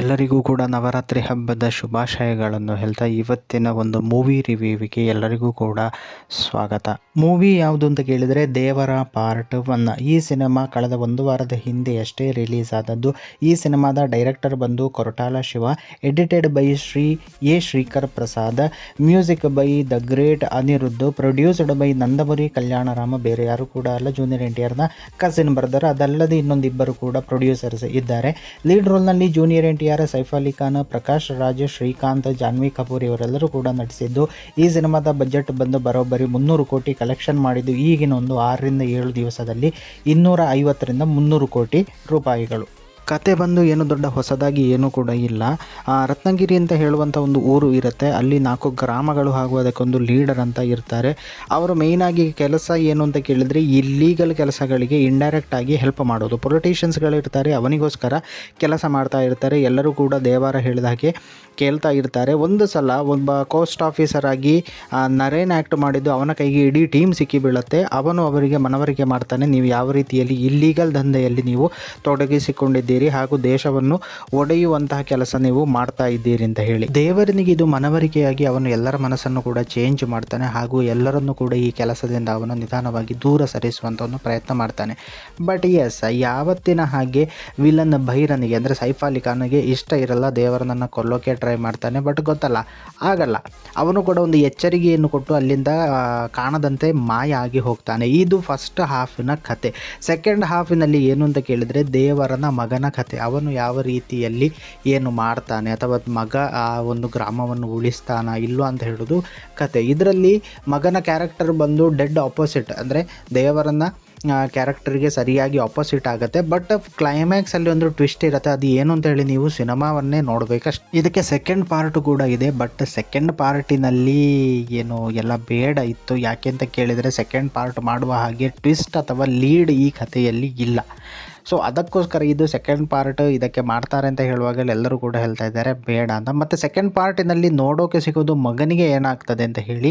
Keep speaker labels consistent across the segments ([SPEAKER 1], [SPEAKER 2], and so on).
[SPEAKER 1] ಎಲ್ಲರಿಗೂ ಕೂಡ ನವರಾತ್ರಿ ಹಬ್ಬದ ಶುಭಾಶಯಗಳನ್ನು ಹೇಳ್ತಾ ಇವತ್ತಿನ ಒಂದು ಮೂವಿ ರಿವ್ಯೂವಿಗೆ ಎಲ್ಲರಿಗೂ ಕೂಡ ಸ್ವಾಗತ. ಮೂವಿ ಯಾವುದು ಅಂತ ಕೇಳಿದರೆ ದೇವರ ಪಾರ್ಟ್ ಒನ್ ಈ ಸಿನಿಮಾ ಕಳೆದ ಒಂದು ವಾರದ ಹಿಂದೆಯಷ್ಟೇ ರಿಲೀಸ್ ಆದದ್ದು. ಈ ಸಿನಿಮಾದ ಡೈರೆಕ್ಟರ್ ಬಂದು Koratala Siva edited by Sri A Srikar Prasad music by the great Anirudh produced by Nandamuri Kalyanram, ಬೇರೆ ಯಾರು ಕೂಡ ಅಲ್ಲ ಜೂನಿಯರ್ ಎನ್ ಟಿ ಆರ್ನ ಕಸಿನ್ ಬರ್ದರ್ ಅದಲ್ಲದೆ ಇನ್ನೊಂದಿಬ್ಬರು ಕೂಡ ಪ್ರೊಡ್ಯೂಸರ್ಸ್ ಇದ್ದಾರೆ. Lead ರೋಲ್ನಲ್ಲಿ junior N R Saif Ali Khan, Prakash Raj, Srikanth, Janhvi Kapoor ಇವರೆಲ್ಲರೂ ಕೂಡ ನಟಿಸಿದ್ದು, ಈ ಸಿನಿಮಾದ ಬಜೆಟ್ ಬಂದು ಬರೋಬ್ಬರಿ ಮುನ್ನೂರು ಕೋಟಿ ಕಲೆಕ್ಷನ್ ಮಾಡಿದ್ದು, ಈಗಿನ ಒಂದು ಆರರಿಂದ ಏಳು ದಿವಸದಲ್ಲಿ ಇನ್ನೂರ ಐವತ್ತರಿಂದ ಮುನ್ನೂರು ಕೋಟಿ ರೂಪಾಯಿಗಳು. ಕತೆ ಬಂದು ಏನು ದೊಡ್ಡ ಹೊಸದಾಗಿ ಏನೂ ಕೂಡ ಇಲ್ಲ. ರತ್ನಗಿರಿ ಅಂತ ಹೇಳುವಂಥ ಒಂದು ಊರು ಇರುತ್ತೆ. ಅಲ್ಲಿ ನಾಲ್ಕು ಗ್ರಾಮಗಳು ಹಾಗೂ ಅದಕ್ಕೊಂದು ಲೀಡರ್ ಅಂತ ಇರ್ತಾರೆ. ಅವರು ಮೇಯ್ನಾಗಿ ಕೆಲಸ ಏನು ಅಂತ ಕೇಳಿದರೆ ಇಲ್ಲೀಗಲ್ ಕೆಲಸಗಳಿಗೆ ಇಂಡೈರೆಕ್ಟ್ ಆಗಿ ಹೆಲ್ಪ್ ಮಾಡೋದು. ಪೊಲಿಟಿಷಿಯನ್ಸ್ಗಳಿರ್ತಾರೆ ಅವನಿಗೋಸ್ಕರ ಕೆಲಸ ಮಾಡ್ತಾ ಇರ್ತಾರೆ. ಎಲ್ಲರೂ ಕೂಡ ದೇವಾರ ಹೇಳಿದ ಹಾಗೆ ಕೇಳ್ತಾ ಇರ್ತಾರೆ. ಒಂದು ಸಲ ಒಬ್ಬ ಕೋಸ್ಟ್ ಆಫೀಸರ್ ಆಗಿ ನರೇನ್ ಆ್ಯಕ್ಟ್ ಮಾಡಿದ್ದು ಅವನ ಕೈಗೆ ಇಡೀ ಟೀಮ್ ಸಿಕ್ಕಿ ಬೀಳುತ್ತೆ. ಅವನು ಅವರಿಗೆ ಮನವರಿಕೆ ಮಾಡ್ತಾನೆ. ನೀವು ಯಾವ ರೀತಿಯಲ್ಲಿ ಇಲ್ಲೀಗಲ್ ದಂಧೆಯಲ್ಲಿ ನೀವು ತೊಡಗಿಸಿಕೊಂಡಿದ್ದೀರಿ ಹಾಗೂ ದೇಶವನ್ನು ಒಡೆಯುವಂತಹ ಕೆಲಸ ನೀವು ಮಾಡ್ತಾ ಇದ್ದೀರಿ ಅಂತ ಹೇಳಿ. ದೇವರನಿಗೆ ಇದು ಮನವರಿಕೆಯಾಗಿ ಅವನು ಎಲ್ಲರ ಮನಸ್ಸನ್ನು ಕೂಡ ಚೇಂಜ್ ಮಾಡ್ತಾನೆ ಹಾಗೂ ಎಲ್ಲರನ್ನು ಕೂಡ ಈ ಕೆಲಸದಿಂದ ಅವನು ನಿಧಾನವಾಗಿ ದೂರ ಸರಿಸುವಂಥ ಒಂದು ಪ್ರಯತ್ನ ಮಾಡ್ತಾನೆ. ಬಟ್ ಎಸ್ ಯಾವತ್ತಿನ ಹಾಗೆ ವಿಲನ್ ಭೈರನಿಗೆ ಅಂದರೆ ಸೈಫ್ ಅಲಿ ಖಾನ್ಗೆ ಇಷ್ಟ ಇರಲ್ಲ, ದೇವರನನ್ನು ಕೊಲ್ಲೋಕೆ ಟ್ರೈ ಮಾಡ್ತಾನೆ ಬಟ್ ಗೊತ್ತಲ್ಲ, ಆಗಲ್ಲ. ಅವನು ಕೂಡ ಒಂದು ಎಚ್ಚರಿಕೆಯನ್ನು ಕೊಟ್ಟು ಅಲ್ಲಿಂದ ಕಾಣದಂತೆ ಮಾಯ ಆಗಿ ಹೋಗ್ತಾನೆ. ಇದು ಫಸ್ಟ್ ಹಾಫಿನ ಕತೆ. ಸೆಕೆಂಡ್ ಹಾಫಿನಲ್ಲಿ ಏನು ಅಂತ ಕೇಳಿದರೆ, ದೇವರನ ಮಗನ ಕತೆ ಅವನು ಯಾವ ರೀತಿಯಲ್ಲಿ ಏನು ಮಾಡ್ತಾನೆ ಅಥವಾ ಮಗ ಆ ಒಂದು ಗ್ರಾಮವನ್ನು ಉಳಿಸ್ತಾನ ಇಲ್ಲೋ ಅಂತ ಹೇಳೋದು ಕತೆ. ಇದರಲ್ಲಿ ಮಗನ ಕ್ಯಾರೆಕ್ಟರ್ ಬಂದು ಡೆಡ್ ಆಪೋಸಿಟ್ ಅಂದರೆ ದೇವರನ್ನ ಕ್ಯಾರೆಕ್ಟರ್ಗೆ ಸರಿಯಾಗಿ ಆಪೋಸಿಟ್ ಆಗುತ್ತೆ. ಬಟ್ ಕ್ಲೈಮ್ಯಾಕ್ಸಲ್ಲಿ ಒಂದು ಟ್ವಿಸ್ಟ್ ಇರುತ್ತೆ. ಅದು ಏನು ಅಂತ ಹೇಳಿ ನೀವು ಸಿನಿಮಾವನ್ನೇ ನೋಡಬೇಕಷ್ಟು, ಇದಕ್ಕೆ ಸೆಕೆಂಡ್ ಪಾರ್ಟ್ ಕೂಡ ಇದೆ. ಬಟ್ ಸೆಕೆಂಡ್ ಪಾರ್ಟಿನಲ್ಲಿ ಏನು ಎಲ್ಲ ಬೇಡ ಇತ್ತು. ಯಾಕೆ ಅಂತ ಕೇಳಿದರೆ ಸೆಕೆಂಡ್ ಪಾರ್ಟ್ ಮಾಡುವ ಹಾಗೆ ಟ್ವಿಸ್ಟ್ ಅಥವಾ ಲೀಡ್ ಈ ಕಥೆಯಲ್ಲಿ ಇಲ್ಲ. ಸೊ ಅದಕ್ಕೋಸ್ಕರ ಇದು ಸೆಕೆಂಡ್ ಪಾರ್ಟ್ ಇದಕ್ಕೆ ಮಾಡ್ತಾರೆ ಅಂತ ಹೇಳುವಾಗ ಎಲ್ಲರೂ ಕೂಡ ಹೇಳ್ತಾ ಇದ್ದಾರೆ, ಬೇಡ ಅಂತ. ಮತ್ತು ಸೆಕೆಂಡ್ ಪಾರ್ಟಿನಲ್ಲಿ ನೋಡೋಕೆ ಸಿಗೋದು ಮಗನಿಗೆ ಏನಾಗ್ತದೆ ಅಂತ ಹೇಳಿ,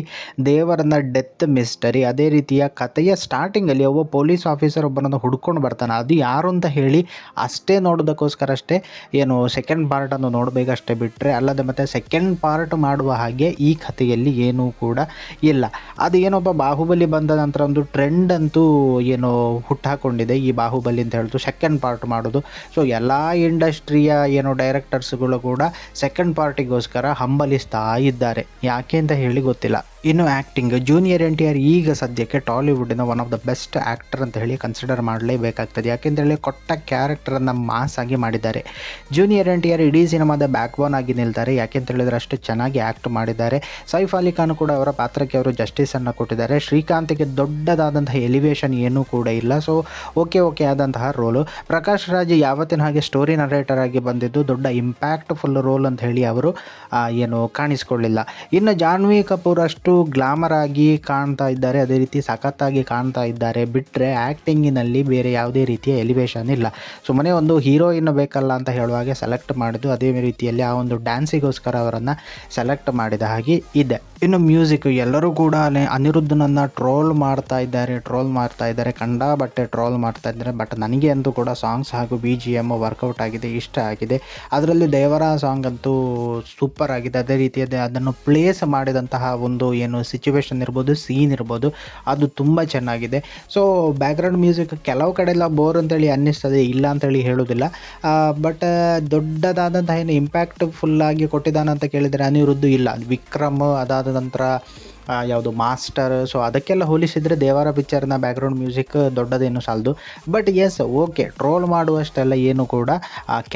[SPEAKER 1] ದೇವರನ್ನ ಡೆತ್ ಮಿಸ್ಟರಿ ಅದೇ ರೀತಿಯ ಕಥೆಯ ಸ್ಟಾರ್ಟಿಂಗಲ್ಲಿ ಒಬ್ಬ ಪೊಲೀಸ್ ಆಫೀಸರ್ ಒಬ್ಬನನ್ನು ಹುಡ್ಕೊಂಡು ಬರ್ತಾನೆ. ಅದು ಯಾರು ಅಂತ ಹೇಳಿ ಅಷ್ಟೇ ನೋಡೋದಕ್ಕೋಸ್ಕರ ಅಷ್ಟೇ, ಏನು ಸೆಕೆಂಡ್ ಪಾರ್ಟನ್ನು ನೋಡಬೇಕಷ್ಟೇ ಬಿಟ್ಟರೆ ಅಲ್ಲದೆ ಮತ್ತು ಸೆಕೆಂಡ್ ಪಾರ್ಟ್ ಮಾಡುವ ಹಾಗೆ ಈ ಕಥೆಯಲ್ಲಿ ಏನೂ ಕೂಡ ಇಲ್ಲ. ಅದು ಏನೊಬ್ಬ ಬಾಹುಬಲಿ ಬಂದ ನಂತರ ಒಂದು ಟ್ರೆಂಡ್ ಅಂತೂ ಏನು ಹುಟ್ಟಾಕೊಂಡಿದೆ ಈ ಬಾಹುಬಲಿ ಅಂತ ಹೇಳ್ತು. ಸೆಕೆಂಡ್ ಪಾರ್ಟ್ ಮಾಡೋದು. ಸೊ ಎಲ್ಲ ಇಂಡಸ್ಟ್ರಿಯ ಏನು ಡೈರೆಕ್ಟರ್ಸ್ಗಳು ಕೂಡ ಸೆಕೆಂಡ್ ಪಾರ್ಟಿಗೋಸ್ಕರ ಹಂಬಲಿಸ್ತಾ ಇದ್ದಾರೆ ಯಾಕೆ ಅಂತ ಹೇಳಿ ಗೊತ್ತಿಲ್ಲ. ಇನ್ನು acting junior N T R ಈಗ ಸದ್ಯಕ್ಕೆ ಟಾಲಿವುಡ್ಡಿನ one of the best actor ಅಂತ ಹೇಳಿ ಕನ್ಸಿಡರ್ ಮಾಡಲೇಬೇಕಾಗ್ತದೆ. ಯಾಕೆಂತೇಳಿ ಕೊಟ್ಟ ಕ್ಯಾರೆಕ್ಟರನ್ನು ಮಾಸ್ ಆಗಿ ಮಾಡಿದ್ದಾರೆ. ಜೂನಿಯರ್ ಎನ್ ಟಿ ಆರ್ ಇಡೀ ಸಿನಿಮಾದ ಬ್ಯಾಕ್ ಬೋನ್ ಆಗಿ ನಿಲ್ತಾರೆ. ಯಾಕೆಂತ ಹೇಳಿದ್ರೆ ಅಷ್ಟು ಚೆನ್ನಾಗಿ ಆ್ಯಕ್ಟ್ ಮಾಡಿದ್ದಾರೆ. ಸೈಫ್ ಅಲಿ ಖಾನ್ ಕೂಡ ಅವರ ಪಾತ್ರಕ್ಕೆ ಅವರು ಜಸ್ಟಿಸನ್ನು ಕೊಟ್ಟಿದ್ದಾರೆ. ಶ್ರೀಕಾಂತ್ಗೆ ದೊಡ್ಡದಾದಂತಹ ಎಲಿವೇಶನ್ ಏನೂ ಕೂಡ ಇಲ್ಲ. ಸೊ ಓಕೆ ಓಕೆ ಆದಂತಹ ರೋಲು ಪ್ರಕಾಶ್ ರಾಜ್ ಯಾವತ್ತಿನ ಹಾಗೆ ಸ್ಟೋರಿ ನರೇಟರ್ ಆಗಿ ಬಂದಿದ್ದು, ದೊಡ್ಡ ಇಂಪ್ಯಾಕ್ಟ್ಫುಲ್ ರೋಲ್ ಅಂತ ಹೇಳಿ ಅವರು ಏನು ಕಾಣಿಸ್ಕೊಳ್ಳಿಲ್ಲ. ಇನ್ನು ಜಾನ್ವಿ ಕಪೂರ್ ಅಷ್ಟು ಗ್ಲಾಮರ್ ಆಗಿ ಕಾಣ್ತಾ ಇದ್ದಾರೆ, ಅದೇ ರೀತಿ ಸಖತ್ತಾಗಿ ಕಾಣ್ತಾ ಇದ್ದಾರೆ. ಬಿಟ್ಟರೆ ಆ್ಯಕ್ಟಿಂಗಿನಲ್ಲಿ ಬೇರೆ ಯಾವುದೇ ರೀತಿಯ ಎಲಿವೇಶನ್ ಇಲ್ಲ. ಸುಮ್ಮನೆ ಒಂದು ಹೀರೋಯಿನ್ ಬೇಕಲ್ಲ ಅಂತ ಹೇಳುವಾಗೆ ಸೆಲೆಕ್ಟ್ ಮಾಡಿದ್ದು, ಅದೇ ರೀತಿಯಲ್ಲಿ ಆ ಒಂದು ಡ್ಯಾನ್ಸಿಗೋಸ್ಕರ ಅವರನ್ನು ಸೆಲೆಕ್ಟ್ ಮಾಡಿದ ಹಾಗೆ ಇದೆ. ಇನ್ನು ಮ್ಯೂಸಿಕ್ ಎಲ್ಲರೂ ಕೂಡ ಅನಿರುದ್ಧನನ್ನು ಟ್ರೋಲ್ ಮಾಡ್ತಾ ಇದ್ದಾರೆ ಟ್ರೋಲ್ ಮಾಡ್ತಾ ಇದ್ದಾರೆ ಕಂಡ ಬಟ್ಟೆ ಟ್ರೋಲ್ ಮಾಡ್ತಾ ಇದ್ದಾರೆ. ಬಟ್ ನನಗೆ ಅಂತೂ ಕೂಡ ಸಾಂಗ್ಸ್ ಹಾಗೂ ಬಿ ಜಿ ಎಂ ವರ್ಕೌಟ್ ಆಗಿದೆ, ಇಷ್ಟ ಆಗಿದೆ. ಅದರಲ್ಲಿ ದೇವರ ಸಾಂಗ್ ಅಂತೂ ಸೂಪರ್ ಆಗಿದೆ. ಅದೇ ರೀತಿಯಾದ ಅದನ್ನು ಪ್ಲೇಸ್ ಮಾಡಿದಂತಹ ಒಂದು ಏನು ಸಿಚುವೇಶನ್ ಇರ್ಬೋದು ಸೀನ್ ಇರ್ಬೋದು, ಅದು ತುಂಬ ಚೆನ್ನಾಗಿದೆ. ಸೊ ಬ್ಯಾಕ್ಗ್ರೌಂಡ್ ಮ್ಯೂಸಿಕ್ ಕೆಲವು ಕಡೆ ಎಲ್ಲ ಬೋರ್ ಅಂತೇಳಿ ಅನ್ನಿಸ್ತದೆ, ಇಲ್ಲ ಅಂತೇಳಿ ಹೇಳೋದಿಲ್ಲ ಬಟ್ ದೊಡ್ಡದಾದಂತಹ ಏನು ಇಂಪ್ಯಾಕ್ಟ್ ಫುಲ್ಲಾಗಿ ಕೊಟ್ಟಿದ್ದಾನೆ ಅಂತ ಕೇಳಿದರೆ ಅನಿರುದ್ಧು ಇಲ್ಲ. ವಿಕ್ರಮ್ ಅದಾದ ನಂತರ ಯಾವುದು ಮಾಸ್ಟರ್ ಸೊ ಅದಕ್ಕೆಲ್ಲ ಹೋಲಿಸಿದರೆ ದೇವರ ಪಿಕ್ಚರ್ನ ಬ್ಯಾಕ್ಗ್ರೌಂಡ್ ಮ್ಯೂಸಿಕ್ ದೊಡ್ಡದೇನು ಸಾಲದು. ಬಟ್ ಎಸ್ ಓಕೆ ಟ್ರೋಲ್ ಮಾಡುವಷ್ಟೆಲ್ಲ ಏನು ಕೂಡ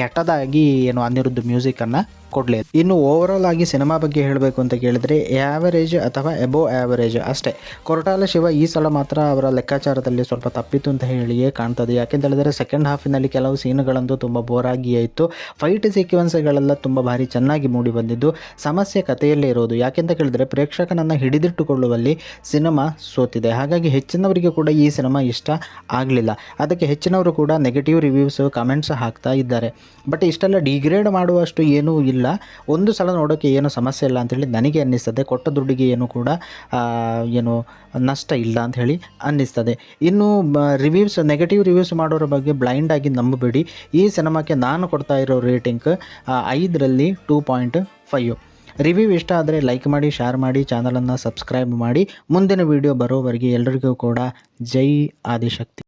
[SPEAKER 1] ಕೆಟ್ಟದಾಗಿ ಏನು ಅನಿರುದ್ಧ ಮ್ಯೂಸಿಕನ್ನು ಕೊಡಲಿ ಇನ್ನು ಓವರಾಲ್ ಆಗಿ ಸಿನಿಮಾ ಬಗ್ಗೆ ಹೇಳಬೇಕು ಅಂತ ಕೇಳಿದರೆ ಆ್ಯಾವರೇಜ್ ಅಥವಾ ಎಬೋ ಆ್ಯಾವರೇಜ್ ಅಷ್ಟೇ. ಕೊರಟಾಲ ಶಿವ ಈ ಸಲ ಮಾತ್ರ ಅವರ ಲೆಕ್ಕಾಚಾರದಲ್ಲಿ ಸ್ವಲ್ಪ ತಪ್ಪಿತು ಅಂತ ಹೇಳಿಯೇ ಕಾಣ್ತದೆ. ಯಾಕೆಂತ ಹೇಳಿದರೆ ಸೆಕೆಂಡ್ ಹಾಫಿನಲ್ಲಿ ಕೆಲವು ಸೀನ್ಗಳಂತೂ ತುಂಬ ಬೋರಾಗಿಯೇ ಇತ್ತು ಫೈಟ್ ಸೀಕ್ವೆನ್ಸ್ಗಳೆಲ್ಲ ತುಂಬ ಭಾರಿ ಚೆನ್ನಾಗಿ ಮೂಡಿ ಬಂದಿದ್ದು. ಸಮಸ್ಯೆ ಕಥೆಯಲ್ಲೇ ಇರೋದು. ಯಾಕೆಂತ ಕೇಳಿದರೆ, ಪ್ರೇಕ್ಷಕನನ್ನು ಹಿಡಿದಿಟ್ಟುಕೊಳ್ಳುವಲ್ಲಿ ಸಿನಿಮಾ ಸೋತಿದೆ. ಹಾಗಾಗಿ ಹೆಚ್ಚಿನವರಿಗೆ ಕೂಡ ಈ ಸಿನಿಮಾ ಇಷ್ಟ ಆಗಲಿಲ್ಲ. ಅದಕ್ಕೆ ಹೆಚ್ಚಿನವರು ಕೂಡ ನೆಗೆಟಿವ್ ರಿವ್ಯೂಸ್ ಕಮೆಂಟ್ಸ್ ಹಾಕ್ತಾ ಇದ್ದಾರೆ. ಬಟ್ ಇಷ್ಟೆಲ್ಲ ಡಿಗ್ರೇಡ್ ಮಾಡುವಷ್ಟು ಏನೂ ಇಲ್ಲ. ಒಂದು ಸಲ ನೋಡೋಕ್ಕೆ ಏನು ಸಮಸ್ಯೆ ಇಲ್ಲ ಅಂಥೇಳಿ ನನಗೆ ಅನ್ನಿಸ್ತದೆ. ಕೊಟ್ಟ ದುಡ್ಡಿಗೆ ಏನು ಕೂಡ ಏನು ನಷ್ಟ ಇಲ್ಲ ಅಂತ ಹೇಳಿ ಅನ್ನಿಸ್ತದೆ. ಇನ್ನು ರಿವ್ಯೂಸ್ ನೆಗೆಟಿವ್ ರಿವ್ಯೂಸ್ ಮಾಡೋರ ಬಗ್ಗೆ ಬ್ಲೈಂಡ್ ಆಗಿ ನಂಬಬೇಡಿ. ಈ ಸಿನಿಮಾಕ್ಕೆ ನಾನು ಕೊಡ್ತಾ ಇರೋ ರೇಟಿಂಗ್ ಐದರಲ್ಲಿ ಟೂ ಪಾಯಿಂಟ್ ಫೈವ್ ರಿವ್ಯೂ ಇಷ್ಟ ಆದರೆ ಲೈಕ್ ಮಾಡಿ ಶೇರ್ ಮಾಡಿ ಚಾನಲನ್ನು ಸಬ್ಸ್ಕ್ರೈಬ್ ಮಾಡಿ. ಮುಂದಿನ ವಿಡಿಯೋ ಬರೋವರೆಗೆ ಎಲ್ಲರಿಗೂ ಕೂಡ ಜೈ ಆದಿಶಕ್ತಿ.